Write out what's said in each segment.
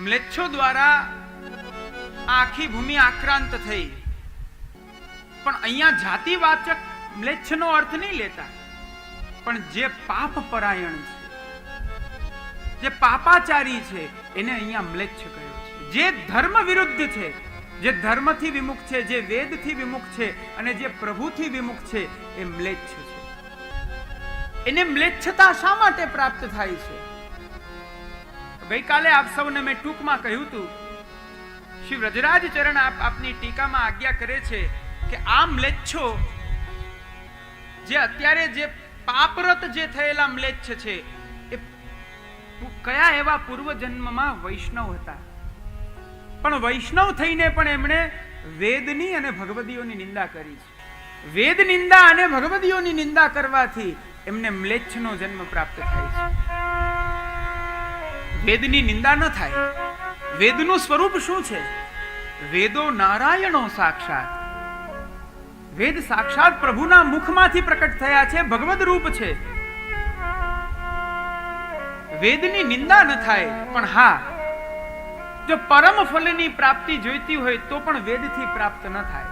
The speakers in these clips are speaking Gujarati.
મ્લેચ્છો દ્વારા આખી ભૂમિ આક્રાંત થઈ. પણ અહીંયા જાતિવાચક મ્લેચ્છનો અર્થ નહીં લેતા. પણ જે પાપ પરાયણ છે, જે પાપાચારી છે, એને અહીંયા મ્લેચ્છ કહ્યો છે. જે ધર્મ વિરુદ્ધ છે, જે ધર્મથી વિમુખ છે, જે વેદથી વિમુખ છે, અને જે પ્રભુથી વિમુખ છે, એ મ્લેચ્છ છે. એને મ્લેચ્છતા શા માટે પ્રાપ્ત થાય છે? ગઈકાલે આપ સૌને મેં ટૂંકમાં કહ્યું હતું શ્રી વ્રજરાજ ચરણ આપ આપની ટીકામાં આજ્ઞા કરે છે કે આ મ્લેચ્છો, જે અત્યારે જે પાપરત જે થયેલા મ્લેચ્છ છે, એ કયા એવા પૂર્વ જન્મમાં વૈષ્ણવ હતા? પણ વૈષ્ણવ થઈને પણ એમણે વેદની અને ભગવદીઓની નિંદા કરી છે. વેદ નિંદા અને ભગવદીઓની નિંદા કરવાથી એમને મ્લેચ્છનો જન્મ પ્રાપ્ત થાય છે. વેદની નિંદા ન થાય. વેદનું સ્વરૂપ શું છે? વેદો નારાયણો સાક્ષાત. વેદ સાક્ષાત પ્રભુના મુખમાંથી પ્રકટ થયા છે, ભગવદ રૂપ છે. વેદની નિંદા ન થાય, પણ હા, જો પરમ ફલની પ્રાપ્તિ જોઈતી હોય તો પણ વેદથી પ્રાપ્ત ન થાય.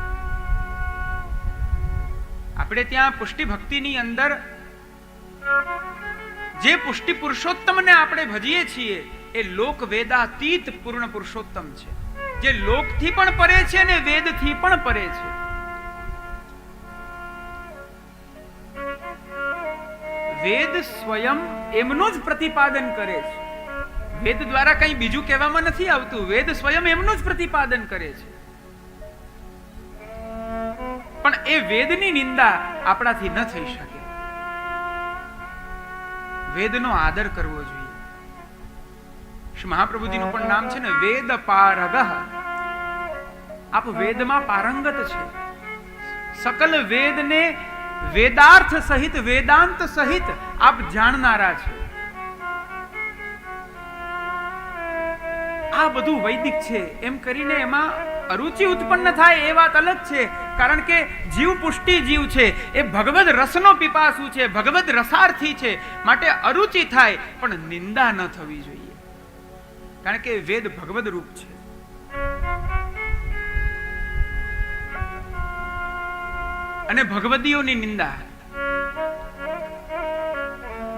આપણે ત્યાં પુષ્ટિ ભક્તિની અંદર જે પુષ્ટિ પુરુષોત્તમને આપણે ભજીએ છીએ, એ લોક વેદાતીત પૂર્ણ પુરુષોત્તમ છે. જે લોકથી પણ પરે છે અને વેદથી પણ પરે છે. વેદ સ્વયં એમનું જ પ્રતિપાદન કરે છે. વેદ દ્વારા કંઈ બીજું કહેવામાં નથી આવતું. વેદ સ્વયં એમનું જ પ્રતિપાદન કરે છે. પણ એ વેદની નિંદા આપણાથી ન થઈ શકે. વેદનો આદર કરવો જોઈએ. શ્રી મહાપ્રભુજીનું પણ નામ છે ને વેદ પારગ આપ વેદમાં પારંગત છે. સકલ વેદને વેદાર્થ સહિત, વેદાંત સહિત આપ જાણનારા છે. આ બધું વૈદિક છે. એમ કરીને એમાં અરુચિ ઉત્પન્ન થાય એ વાત અલગ છે. કારણ કે જીવ પુષ્ટિ જીવ છે. એ ભગવદ રસનો પીપાસુ છે, ભગવદ રસાર્થી છે. માટે અરુચિ થાય, પણ નિંદા ન થવી જોઈએ. કારણ કે વેદ ભગવદ રૂપ છે. અને ભગવદીઓની નિંદા.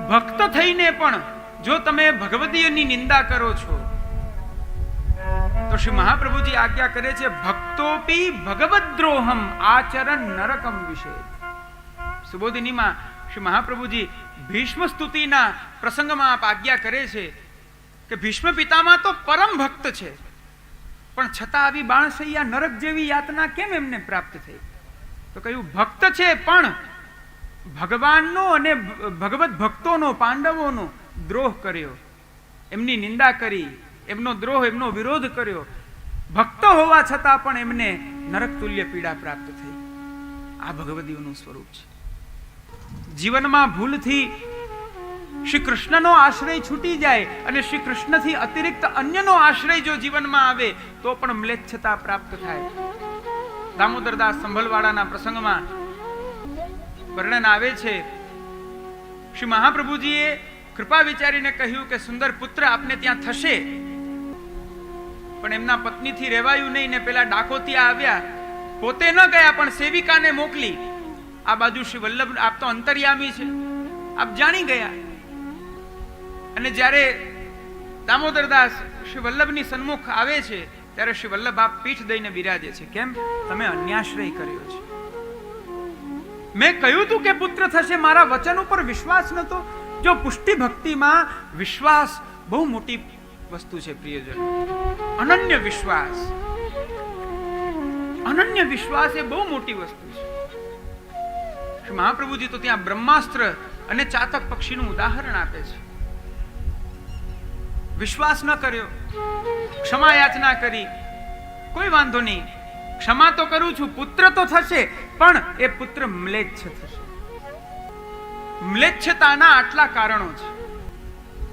ભક્ત થઈને પણ જો તમે ભગવદીઓની નિંદા કરો છો તો શ્રી મહાપ્રભુજી આજ્ઞા કરે છે, ભક્તોપી ભગવદ્રોહમ આચરણ નરકમ વિશે. સુબોધિનીમાં શ્રી મહાપ્રભુજી ભીષ્મ સ્તુતિના પ્રસંગમાં આપ આજ્ઞા કરે છે કે ભીષ્મ પિતામાં તો પરમ ભક્ત છે, પણ છતાં આવી બાણસૈયા નરક જેવી યાતના કેમ એમને પ્રાપ્ત થઈ? તો કહ્યું, ભક્ત છે, પણ ભગવાનનો અને ભગવત ભક્તોનો, પાંડવોનો દ્રોહ કર્યો. એમની નિંદા કરી એમનો દ્રોહ, એમનો વિરોધ કર્યો. ભક્ત હોવા છતાં પણ એમને નરક તુલ્ય પીડા પ્રાપ્ત થઈ. આ ભગવદીઓનું સ્વરૂપ છે. જીવનમાં ભૂલથી શ્રી કૃષ્ણનો આશ્રય છૂટી જાય અને શ્રી કૃષ્ણથી અતિરિક્ત અન્યનો આશ્રય જો જીવનમાં આવે, તો પણ મ્લેચ્છતા પ્રાપ્ત થાય. દામોદરદાસ સંભલવાડાના પ્રસંગમાં વર્ણન આવે છે. શ્રી મહાપ્રભુજીએ કૃપા વિચારીને કહ્યું કે, સુંદર પુત્ર, આપને ત્યાં થશે. પણ એમના પત્નીથી રહેવાયું નહીં ને પેલા ડાકોતિયા આવ્યા. પોતે ન ગયા, પણ સેવિકાને મોકલી. આ બાજુ શ્રી વલ્લભ, આપ તો અંતર્યામી છે. આપ જાણી ગયા. અને જ્યારે દામોદરદાસ શ્રી વલ્લભની સન્મુખ આવે છે, ત્યારે શ્રી વલ્લભ આપ પીઠ દઈને બિરાજે છે. કેમ? તમે અન્યાશ્રય કર્યો છે. મેં કહ્યું તું કે પુત્ર થશે, મારા વચન ઉપર વિશ્વાસ નતો. જો પુષ્ટિ ભક્તિમાં વિશ્વાસ બહુ મોટી વસ્તુ છે, પ્રિયજન. અનન્ય વિશ્વાસ. અનન્ય વિશ્વાસ એ બહુ મોટી વસ્તુ છે. મહાપ્રભુજી તો ત્યાં બ્રહ્માસ્ત્ર અને ચાતક પક્ષીનું ઉદાહરણ આપે છે. વિશ્વાસ ન કર્યો, ક્ષમા યાચના કરી. કોઈ વાંધો નહીં, ક્ષમા તો કરું છું, પુત્ર તો થશે, પણ એ પુત્ર મ્લેચ્છ થશે. મ્લેચ્છતાના આટલા કારણો છે.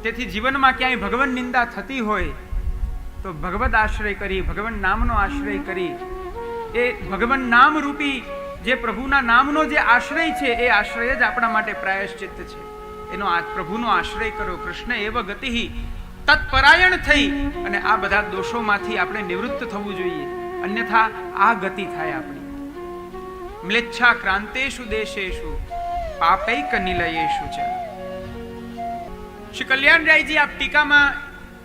તેથી જીવનમાં ક્યાંય ભગવાન નિંદા થતી હોય તો ભગવદ આશ્રય કરી, ભગવાન નામનો આશ્રય કરી. એ ભગવાન નામ રૂપી જે પ્રભુના નામનો જે આશ્રય છે, એ આશ્રય જ આપણા માટે પ્રાયશ્ચિત છે. એનો આ પ્રભુનો આશ્રય કરો, કૃષ્ણ એવ ગતિ તત્પરાયણ થઈ, અને આ બધા દોષોમાંથી આપણે નિવૃત્ત થવું જોઈએ. અન્યથા આ ગતિ થાય આપણી. મ્લેચ્છા ક્રાંતેશુ દેશેશુ, પાપૈક નિલયેશુ છે શ્રી કલ્યાણરાયજી આ ટીકામાં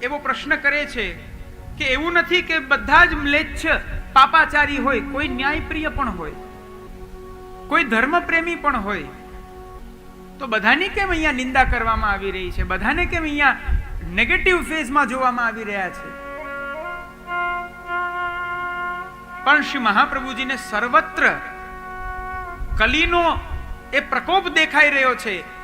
એવો પ્રશ્ન કરે છે કે એવું નથી કે બધા જ મ્લેચ્છ પાપાચારી હોય, કોઈ ન્યાયપ્રિય પણ હોય, કોઈ ધર્મપ્રેમી પણ હોય. તો બધાની કેમ અહીંયા નિંદા કરવામાં આવી રહી છે? બધાને કેમ અહીંયા નેગેટિવ ફેઝમાં જોવામાં આવી રહ્યા છે? પણ શ્રી મહાપ્રભુજીને સર્વત્ર કલીનો એ પ્રકોપ દેખાઈ રહ્યો છે.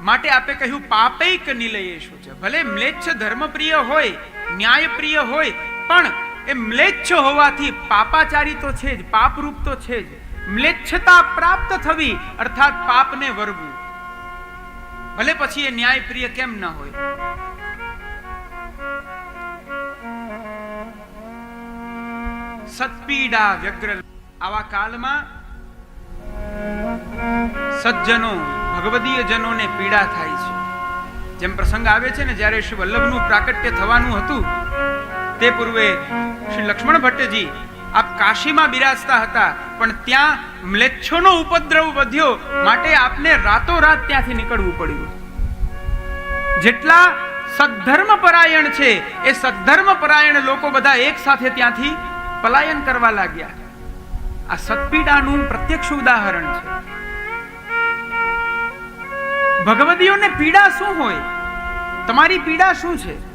માટે આપે કહ્યું પાપૈક નિલયેશુ છે. ભલે મ્લેચ્છ ધર્મપ્રિય હોય, ન્યાયપ્રિય હોય, પણ એ મ્લેચ્છ હોવાથી પાપાચારી તો છે જ, પાપરૂપ તો છે જ. મ્લેચ્છતા પ્રાપ્ત થવી, અર્થાત પાપને વરવું. ભલે પછી એ ન્યાયપ્રિય કેમ ન હોય. સત્પીડા વ્યગ્ર આવા કાલમાં સજ્જનો ભગવદીય જનોને પીડા થાય છે. જેમ પ્રસંગ આવે છે ને, જ્યારે શ્રી વલ્લભનું પ્રાકટ્ય થવાનું હતું, તે પૂર્વે શ્રી લક્ષ્મણ ભટ્ટજી આપ કાશીમાં બિરાજતા હતા, પણ ત્યાં મ્લેચ્છોનો ઉપદ્રવ વધ્યો, માટે આપને રાતોરાત ત્યાંથી નીકળવું પડ્યું. જેટલા સદ્ધર્મ પરાયણ છે, એ સદ્ધર્મ પરાયણ લોકો બધા એક સાથે ત્યાંથી પલાયન કરવા લાગ્યા. આ સત્પીડાનું પ્રત્યક્ષ ઉદાહરણ છે. ભગવદીઓને પીડા શું હોય? તમારી પીડા શું છે?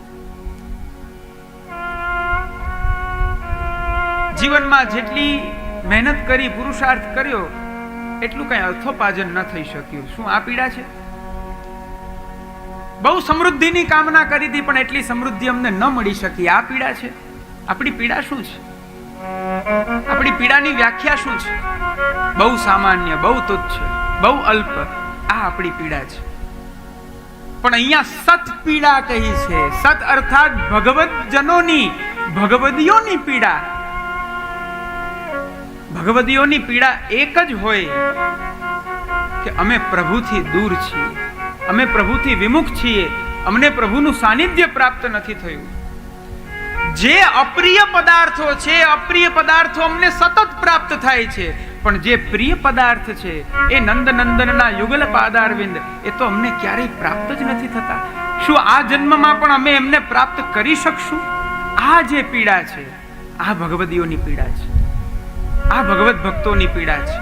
જીવનમાં જેટલી મહેનત કરી, પુરુષાર્થ કર્યો, એટલું કઈ અર્થોપાર્જન ન થઈ શક્યું. શું આ પીડા છે? બહુ સમૃદ્ધિની કામના કરી હતી પણ એટલી સમૃદ્ધિ અમને ન મળી શકી. આ પીડા છે? આપણી પીડા શું છે? આપણી પીડાની વ્યાખ્યા શું છે? બહુ સામાન્ય, બહુ તુચ્છ, બહુ અલ્પ. આ આપણી પીડા છે. પણ અહીંયા સત પીડા કહી છે. સત અર્થાત ભગવત જનોની ભગવદીઓની પીડા. ભગવદીઓની પીડા એક જ હોય કે અમે પ્રભુથી દૂર છીએ. અમે પ્રભુથી વિમુખ છીએ. અમને પ્રભુનું સાનિધ્ય પ્રાપ્ત નથી થયું. જે અપ્રિય પદાર્થો છે, અપ્રિય પદાર્થો અમને સતત પ્રાપ્ત થાય છે. પણ જે પ્રિય પદાર્થ છે, એ નંદ નંદનના યુગલ પાદારવિંદ એ તો અમને ક્યારેય પ્રાપ્ત જ નથી થતા. શું આ જન્મમાં પણ અમે એમને પ્રાપ્ત કરી શકશું? આ જે પીડા છે, આ ભગવદીઓની પીડા છે. આ ભગવત ભક્તોની પીડા છે.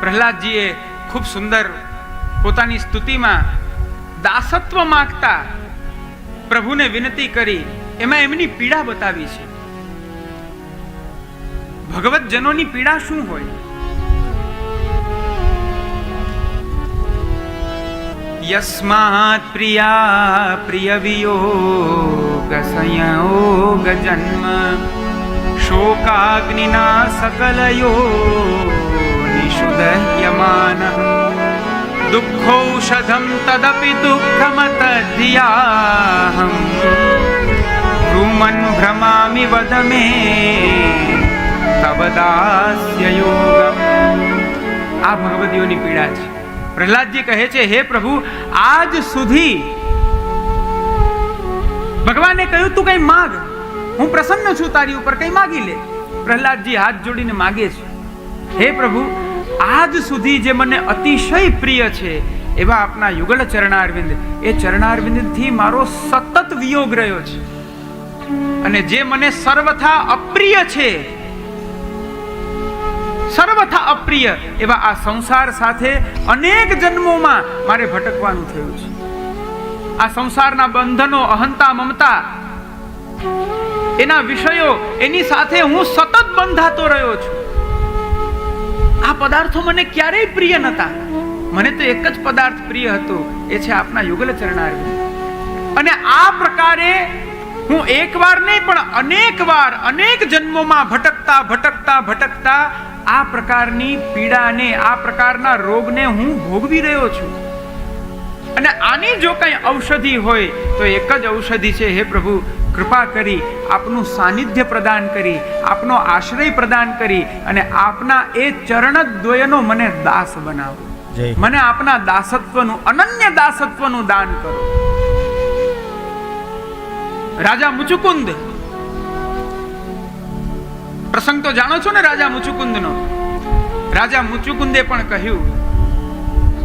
પ્રહલાદજીએ ખૂબ સુંદર પોતાની સ્તુતિમાં દાસત્વ માગતા પ્રભુને વિનંતી કરી એમાં એમની પીડા બતાવી છે. ભગવત જનોની પીડા શું હોય? યસ્માત પ્રિયા પ્રિય વિયોગ સંયોગ જન્મ શોકાગ્નિના સકલયો નિષુદહ્યમાન દુઃખૌષધમ તદપि દુઃખમતધિયાહમ ભ્રુમન ભ્રમામી મે તવ દાસ્ય આ ભગવતીઓની પીડા છે પ્રહલાદજી કહે છે હે પ્રભુ આજ સુધી ભગવાને કહ્યું તું કઈ માગ હું પ્રસન્ન છું તારી ઉપર કઈ માગી લે પ્રહલાદજી હાથ જોડીને માગે છે હે પ્રભુ આજ સુધી જે મને અતિશય પ્રિય છે એવા આપના યુગલ ચરણારવિંદ એ ચરણારવિંદથી મારો સતત વિયોગ રહ્યો છે અને જે મને સર્વથા અપ્રિય છે, સર્વથા અપ્રિય એવા આ સંસાર સાથે અનેક જન્મોમાં મારે ભટકવાનું થયું છે. આ સંસારના બંધનો, અહંતા, મમતા, એના વિષયો, એની સાથે હું સતત બંધાતો રહ્યો છું. આ પદાર્થો મને ક્યારેય પ્રિય નતા. મને તો એક જ પદાર્થ પ્રિય હતો, એ છે આપના યુગલ ચરણાર્વિંદ અને આ પ્રકારે હું એકવાર નહીં પણ અનેક વાર અનેક જન્મોમાં ભટકતા ભટકતા ભટકતા આ પ્રકારની પીડાને આ પ્રકારના રોગને હું ભોગવી રહ્યો છું. અને આની જો કઈ ઔષધિ હોય તો એક જ ઔષધિ છે હે પ્રભુ કૃપા કરી આપનું સાનિધ્ય પ્રદાન કરી આપનો આશ્રય પ્રદાન કરી અને આપના એ ચરણ દ્વયનો મને દાસ બનાવો. મને આપના દાસત્વનું અનન્ય દાસત્વનું દાન કરો. રાજા મુચુકુંદ. પ્રસંગ તો જાણો છો ને રાજા મુચુકુંદનો? રાજા મુચુકુંદે પણ કહ્યું,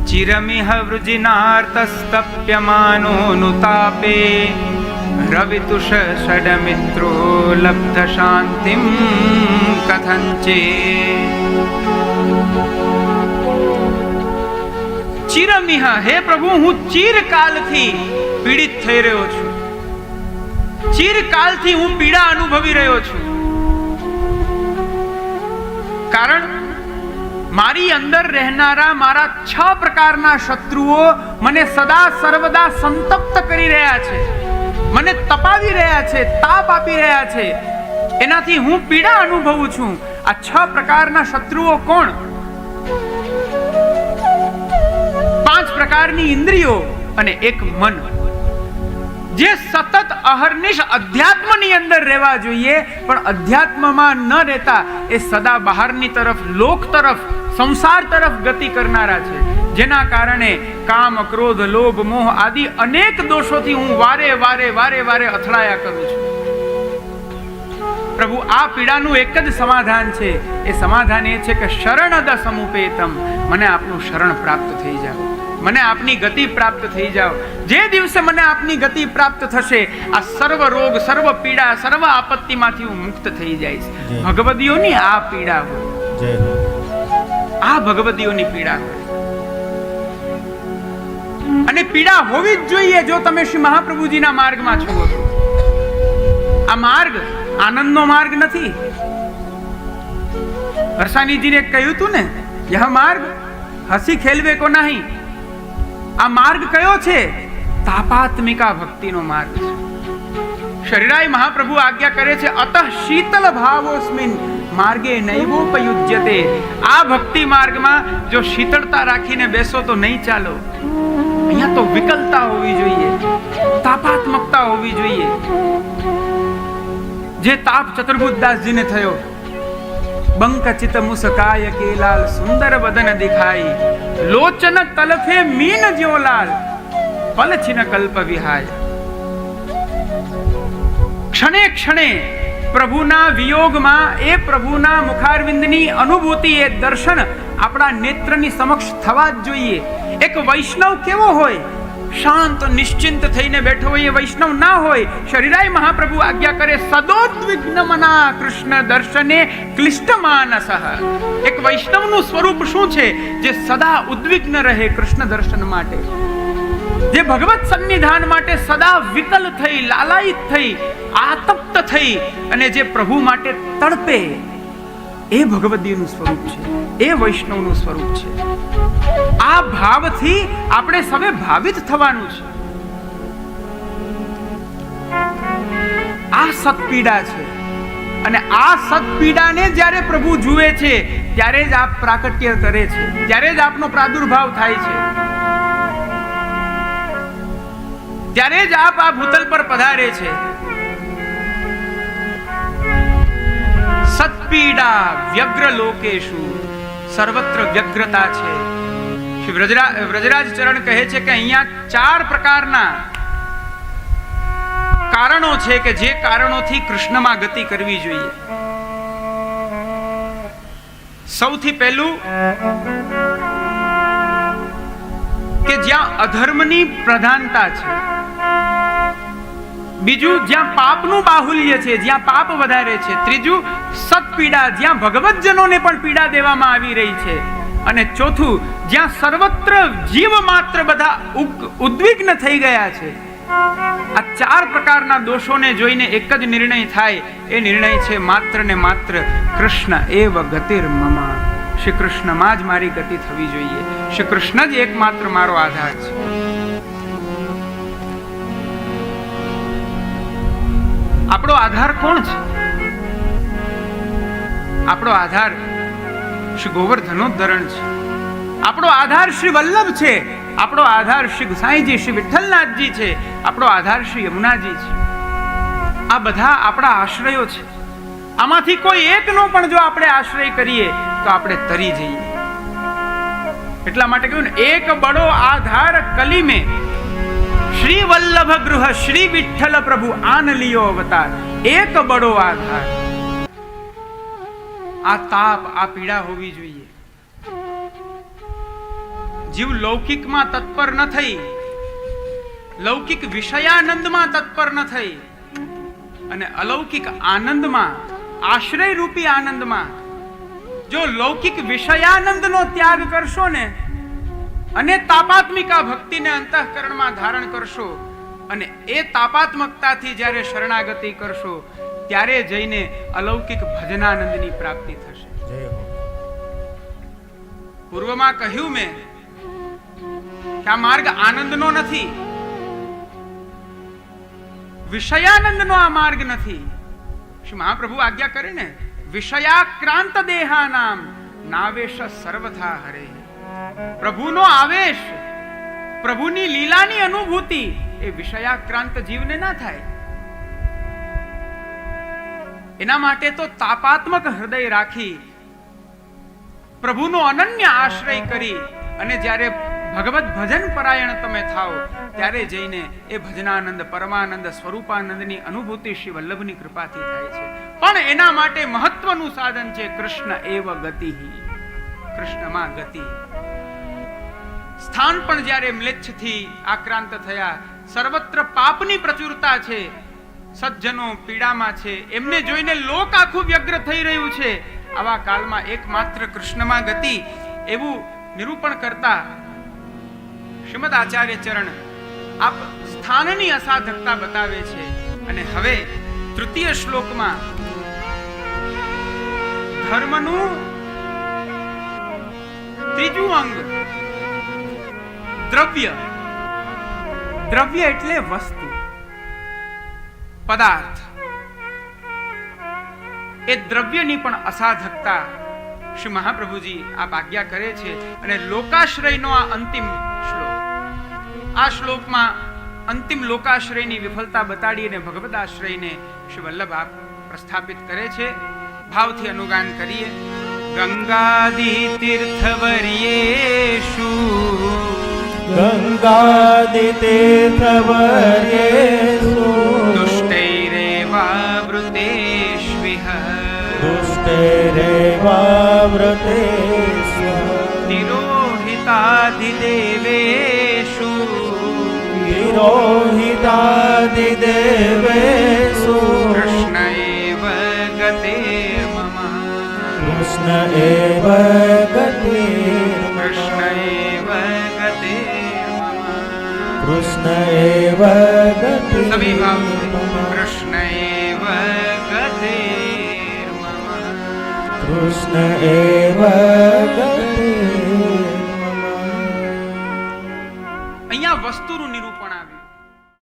ચિરમિહ વૃજિનાર્તસ્તપ્યમાનો નુતાપે રવિતુષ ષડમિત્રો લબ્ધ શાંતિમ કથંચે. ચિરમિહ, હે પ્રભુ, હું ચિરકાલથી પીડિત થઈ રહ્યો છું. ચિરકાલથી હું પીડા અનુભવી રહ્યો છું. કારણ મારી અંદર રહેનારા મારા છ પ્રકારના શત્રુઓ મને સદા સર્વદા સંતપ્ત કરી રહ્યા છે. મને તપાવી રહ્યા છે, તાપ આપી રહ્યા છે. એનાથી હું પીડા અનુભવું છું. આ છ પ્રકારના શત્રુઓ કોણ? પાંચ પ્રકારની ઇન્દ્રિયો અને એક મન. જે સતત અહર્નિશ અધ્યાત્મની અંદર રહેવા જોઈએ, પણ અધ્યાત્મમાં ન રહેતા એ સદા બહારની તરફ, લોક તરફ, સંસાર તરફ ગતિ કરનારા છે. જેના કારણે કામ, ક્રોધ, લોભ, મોહ આદિ અનેક દોષોથી હું વારે વારે વારે વારે અથડાયા કરું છું. પ્રભુ, આ પીડાનું એક જ સમાધાન છે. એ સમાધાન એ છે કે શરણદ સમુપેતમ. મને આપનું શરણ પ્રાપ્ત થઈ જાવ મને આપની ગતિ પ્રાપ્ત થઈ જાઓ. જે દિવસે મને આપની ગતિ પ્રાપ્ત થશે આ સર્વ રોગ સર્વ પીડા સર્વ આપત્તિમાંથી હું મુક્ત થઈ જઈશ. ભગવદીઓની આ પીડા હોય. આ ભગવદીઓની પીડા હોય. અને પીડા હોવી જ જોઈએ જો તમે શ્રી મહાપ્રભુજીના માર્ગમાં છો. આ માર્ગ આનંદનો માર્ગ નથી. હર્ષાનીજીને કહ્યું હતું ને યહ માર્ગ હસી ખેલવે કો નહીં. આ માર્ગ કયો છે? તાપાત્મિકા ભક્તિનો માર્ગ છે. શરીરાય મહાપ્રભુ આજ્ઞા કરે છે, અતઃ શીતલ ભાવોસ્મિન માર્ગે નૈવોપયુજ્યતે. આ ભક્તિ માર્ગમાં જો શીતળતા રાખીને બેસો તો નહીં ચાલો. અહીંયા તો વિકલતા હોવી જોઈએ, તાપાત્મકતા હોવી જોઈએ. જે તાપ ચતુર્ભુજદાસજીને થયો બંકચિત મુસકાય કેલાલ, સુંદર વદન દિખાઈ લોચન તલફે મીન જ્યો લાલ, પલછિન કલ્પ વિહાય. ક્ષણે ક્ષણે પ્રભુના વિયોગમાં, એ પ્રભુના મુખારવિંદની અનુભૂતિ, એ દર્શન આપણા નેત્રની સમક્ષ થવા જ જોઈએ. એક વૈષ્ણવ કેવો હોય? શાંત, નિશ્ચિંત થઈને બેઠો હોય એ વૈષ્ણવ ના હોય, શરીરાય મહાપ્રભુ આજ્ઞા કરે સદોદ્વિગ્ન મના કૃષ્ણ દર્શને ક્લિષ્ટ માનસઃ એક વૈષ્ણવનું સ્વરૂપ શું છે? જે સદા ઉદ્વિગ્ન રહે કૃષ્ણ દર્શન માટે. જે ભગવત સન્નિધાન માટે સદા વિકલ થઈ, લાલાયિત થઈ, આતપ્ત થઈ અને જે પ્રભુ માટે તડપે. એ ભગવદીનું સ્વરૂપ છે, એ વૈષ્ણવનું સ્વરૂપ છે. આ ભાવથી આપણે સવે ભાવિત થવાનું છે. આ સતપીડા છે અને આ સતપીડાને જ્યારે પ્રભુ જુએ છે, ત્યારે જ આપ પ્રાકટ્ય કરે છે, ત્યારે જ આપનો પ્રાદુર્ભાવ થાય છે. ત્યારે જ આપ આ ભૂતલ પર પધારે છે. સતપીડા વ્યગ્ર લોકેશુ સર્વત્ર વ્યગ્રતા છે. શ્રી વ્રજરા, વ્રજરાજ ચરણ કહે છે કે અહીંયા ચાર પ્રકારના કારણો છે કે જે કારણોથી કૃષ્ણમાં ગતિ કરવી જોઈએ. સૌથી પહેલું કે જ્યાં અધર્મની પ્રધાનતા છે. બીજું જ્યાં પાપનું બાહુલ્ય છે, જ્યાં પાપ વધારે છે. ત્રીજું સતપીડા જ્યાં ભગવતજનોને પણ પીડા દેવામાં આવી રહી છે. અને ચોથું, જ્યાં સર્વત્ર જીવ માત્ર બધા ઉદ્વિગ્ન થઈ ગયા છે. આ ચાર પ્રકારના દોષોને જોઈને એક જ નિર્ણય થાય. એ નિર્ણય છે માત્ર ને માત્ર કૃષ્ણ એવ ગતિર મમા. શ્રી કૃષ્ણમાં જ મારી ગતિ થવી જોઈએ. શ્રી કૃષ્ણ જ એકમાત્ર મારો આધાર છે. આપણો આધાર કોણ છે? આપણો આધાર શ્રી ગોવર્ધનોદ્ધરણ છે. આપણો આધાર શ્રી વલ્લભ છે. આપણો આધાર શ્રી ગુસાઈજી, શ્રી વિઠ્ઠલનાથજી છે. આપણો આધાર શ્રી યમુનાજી છે. આ બધા આપણા આશ્રયો છે. આમાંથી કોઈ એકનો પણ જો આપણે આશ્રય કરીએ, તો આપણે તરી જઈએ. એટલા માટે કહ્યું ને, એક બડો આધાર કલીમે શ્રી વલ્લભ ગૃહ, શ્રી વિઠ્ઠલ પ્રભુ આન લિયો અવતાર. એક બડો આધાર. આ તાપ, આ પીડા હોવી જોઈએ. જીવ લૌકિકમાં તત્પર ન થઈ. લૌકિક વિષયાનંદમાં તત્પર ન થઈ. અને અલૌકિક આનંદમાં આશ્રય રૂપી આનંદમાં, જો લૌકિક વિષયાનંદનો ત્યાગ કરશો ને, અને તાપાત્મિકા ભક્તિને અંતઃકરણમાં ધારણ કરશો, અને એ તાપાત્મકતાથી જ્યારે શરણાગતિ કરશો ત્યારે જઈને અલૌકિક ભજનાનંદની પ્રાપ્તિ થશે. પૂર્વમાં કહ્યું મેં કે આ માર્ગ આનંદનો નથી વિષયાનંદનો આ માર્ગ નથી. શ્રી મહાપ્રભુ આજ્ઞા કરે ને વિષયાક્રાંત દેહાનામ નાવેશ સર્વથા હરે. પ્રભુનો આવેશ પ્રભુની લીલાની અનુભૂતિ એ વિષયાક્રાંત જીવને ના થાય. એના માટે તો તાપાત્મક હૃદય રાખી, પ્રભુનો અનન્ય આશ્રય કરી અને જ્યારે ભગવત ભજન પરાયણ તમે થાઓ, ત્યારે જઈને એ ભજનાનંદ, પરમાનંદ, સ્વરૂપાનંદની અનુભૂતિ શ્રી વલ્લભની કૃપાથી થાય છે. પણ એના માટે મહત્વનું સાધન છે કૃષ્ણ એવ ગતિ. કૃષ્ણમાં ગતિ. સ્થાન પણ જ્યારે મ્લેચ્છથી આક્રાંત થયા, સર્વત્ર પાપની પ્રચુરતા છે સજ્જનો પીડામાં છે. એમને જોઈને લોક આખું વ્યગ્ર થઈ રહ્યું છે. આવા કાળમાં એકમાત્ર કૃષ્ણમાં ગતિ એવું નિરૂપણ કરતા શ્રીમદ આચાર્ય ચરણ આપ સ્થાનની અસાધકતા બતાવે છે. અને હવે તૃતીય શ્લોકમાં ધર્મનું ત્રીજું અંગ દ્રવ્ય. દ્રવ્ય એટલે વસ્તુ. પદાર્થ. એ દ્રવ્યની પણ અસાધકતા શ્રી મહાપ્રભુજી આ આજ્ઞા કરે છે અને લોકાશ્રયનો આ અંતિમ શ્લોક. આ શ્લોકમાં અંતિમ લોકાશ્રયની વિફલતા બતાડી અને ભગવદ આશ્રયને શ્રી વલ્લભ આપ પ્રસ્થાપિત કરે છે. ભાવથી અનુગાન કરીએ. ગંગાદી તીર્થવર્યેશુ ગંગાદિતીર્થવર્યેષુ દુષ્ટૈરેવાવૃતેષ્વિહ રેવાવ્રતે નિરોહિતાધિદેવેશુ નિરોહિતાધિદેવેશુ કૃષ્ણ એવ ગતે મમ કૃષ્ણ એવ ગતે કૃષ્ણ એવ ગતે કૃષ્ણ એવ ગતે સભી ભાવ કૃષ્ણ એવ